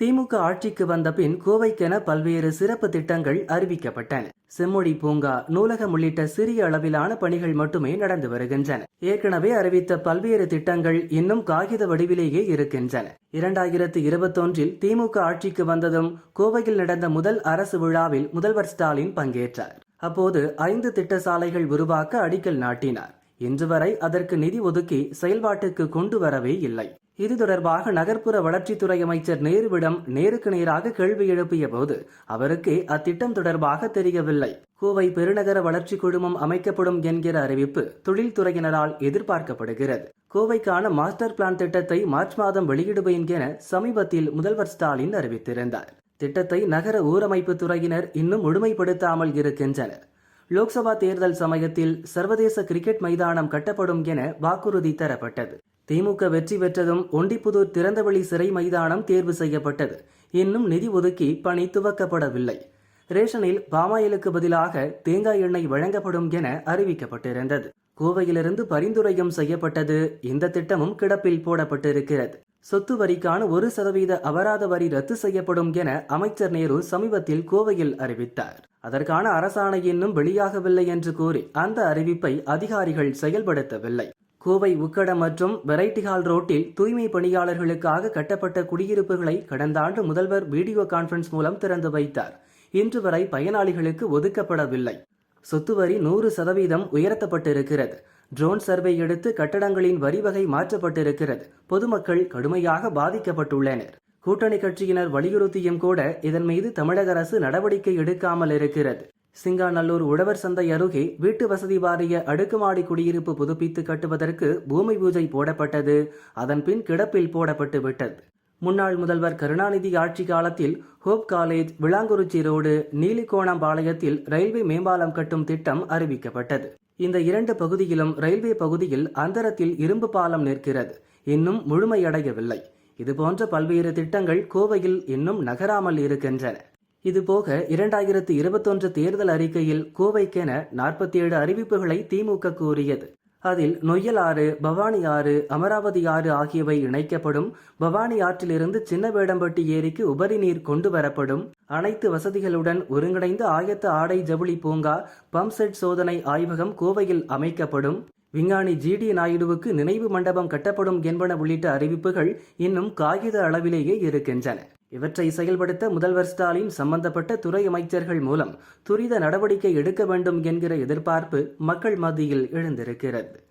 திமுக ஆட்சிக்கு வந்த பின் கோவைக்கென பல்வேறு சிறப்பு திட்டங்கள் அறிவிக்கப்பட்டன. செம்மொழி பூங்கா நூலகம் உள்ளிட்ட சிறிய அளவிலான பணிகள் மட்டுமே நடந்து வருகின்றன. ஏற்கனவே அறிவித்த பல்வேறு திட்டங்கள் இன்னும் காகித வடிவிலேயே இருக்கின்றன. இரண்டாயிரத்து இருபத்தொன்றில் திமுக ஆட்சிக்கு வந்ததும் கோவையில் நடந்த முதல் அரசு விழாவில் முதல்வர் ஸ்டாலின் பங்கேற்றார். அப்போது ஐந்து திட்ட சாலைகள் உருவாக்க அடிக்கல் நாட்டினார். இன்று வரை அதற்கு நிதி ஒதுக்கி செயல்பாட்டுக்கு கொண்டு வரவே இல்லை. இது தொடர்பாக நகர்ப்புற வளர்ச்சித்துறை அமைச்சர் நேருவிடம் நேருக்கு நேராக கேள்வி எழுப்பிய போது அவருக்கே அத்திட்டம் தொடர்பாக தெரியவில்லை. கோவை பெருநகர வளர்ச்சி குழுமம் அமைக்கப்படும் என்கிற அறிவிப்பு தொழில்துறையினரால் எதிர்பார்க்கப்படுகிறது. கோவைக்கான மாஸ்டர் பிளான் திட்டத்தை மார்ச் மாதம் வெளியிடுவேன் என சமீபத்தில் முதல்வர் ஸ்டாலின் அறிவித்திருந்தார். திட்டத்தை நகர ஊரமைப்பு துறையினர் இன்னும் முழுமைப்படுத்தாமல் இருக்கின்றனர். லோக்சபா தேர்தல் சமயத்தில் சர்வதேச கிரிக்கெட் மைதானம் கட்டப்படும் என வாக்குறுதி தரப்பட்டது. திமுக வெற்றி பெற்றதும் ஒண்டிப்புதூர் திறந்தவெளி சிறை மைதானம் தேர்வு செய்யப்பட்டது. இன்னும் நிதி ஒதுக்கி பணி துவக்கப்படவில்லை. ரேஷனில் பாமாயிலுக்கு பதிலாக தேங்காய் எண்ணெய் வழங்கப்படும் என அறிவிக்கப்பட்டிருந்தது. கோவையிலிருந்து பரிந்துரையும் செய்யப்பட்டது. இந்த திட்டமும் கிடப்பில் போடப்பட்டிருக்கிறது. சொத்து வரிக்கான ஒரு சதவீத அபராத வரி ரத்து செய்யப்படும் என அமைச்சர் நேரு சமீபத்தில் கோவையில் அறிவித்தார். அதற்கான அரசாணை இன்னும் வெளியாகவில்லை என்று கூறி அந்த அறிவிப்பை அதிகாரிகள் செயல்படுத்தவில்லை. கோவை உக்கடம் மற்றும் வெரைட்டி ஹால் ரோட்டில் தூய்மை பணியாளர்களுக்காக கட்டப்பட்ட குடியிருப்புகளை கடந்த ஆண்டு முதல்வர் வீடியோ கான்பரன்ஸ் மூலம் திறந்து வைத்தார். இன்று வரை பயனாளிகளுக்கு ஒதுக்கப்படவில்லை. சொத்து வரி நூறு சதவீதம் உயர்த்தப்பட்டிருக்கிறது. ட்ரோன் சர்வே எடுத்து கட்டடங்களின் வரிவகை மாற்றப்பட்டிருக்கிறது. பொதுமக்கள் கடுமையாக பாதிக்கப்பட்டுள்ளனர். கூட்டணி கட்சியினர் வலியுறுத்தியும் கூட இதன் மீது தமிழக அரசு நடவடிக்கை எடுக்காமல் இருக்கிறது. சிங்காநல்லூர் உழவர் சந்தை அருகே வீட்டு வசதி வாரிய அடுக்குமாடி குடியிருப்பு புதுப்பித்து கட்டுவதற்கு பூமி பூஜை போடப்பட்டது. அதன்பின் கிடப்பில் போடப்பட்டு விட்டது. முன்னாள் முதல்வர் கருணாநிதி ஆட்சி காலத்தில் ஹோப் காலேஜ் விளாங்குறிச்சி ரோடு நீலிகோணம்பாளையத்தில் ரயில்வே மேம்பாலம் கட்டும் திட்டம் அறிவிக்கப்பட்டது. இந்த இரண்டு பகுதியிலும் ரயில்வே பகுதியில் அந்தரத்தில் இரும்பு பாலம் நிற்கிறது. இன்னும் முழுமையடையவில்லை. இதுபோன்ற பல்வேறு திட்டங்கள் கோவையில் இன்னும் நகராமல் இருக்கின்றன. இதுபோக இரண்டாயிரத்து இருபத்தொன்று தேர்தல் அறிக்கையில் கோவைக்கென நாற்பத்தி ஏழு அறிவிப்புகளை திமுக கூறியது. அதில் நொய்யல் ஆறு பவானி ஆறு அமராவதி ஆறு ஆகியவை இணைக்கப்படும். பவானி ஆற்றிலிருந்து சின்ன வேடம்பட்டி ஏரிக்கு உபரி நீர் கொண்டு வரப்படும். அனைத்து வசதிகளுடன் ஒருங்கிணைந்த ஆயத்த ஆடை ஜவுளி பூங்கா பம்ப் செட் சோதனை ஆய்வகம் கோவையில் அமைக்கப்படும். விஞ்ஞானி ஜி டி நாயுடுவுக்கு நினைவு மண்டபம் கட்டப்படும் என்பன உள்ளிட்ட அறிவிப்புகள் இன்னும் காகித அளவிலேயே இருக்கின்றன. இவற்றை செயல்படுத்த முதல்வர் ஸ்டாலின் சம்பந்தப்பட்ட துறை அமைச்சர்கள் மூலம் துரித நடவடிக்கை எடுக்க வேண்டும் என்கிற எதிர்பார்ப்பு மக்கள் மத்தியில் எழுந்திருக்கிறது.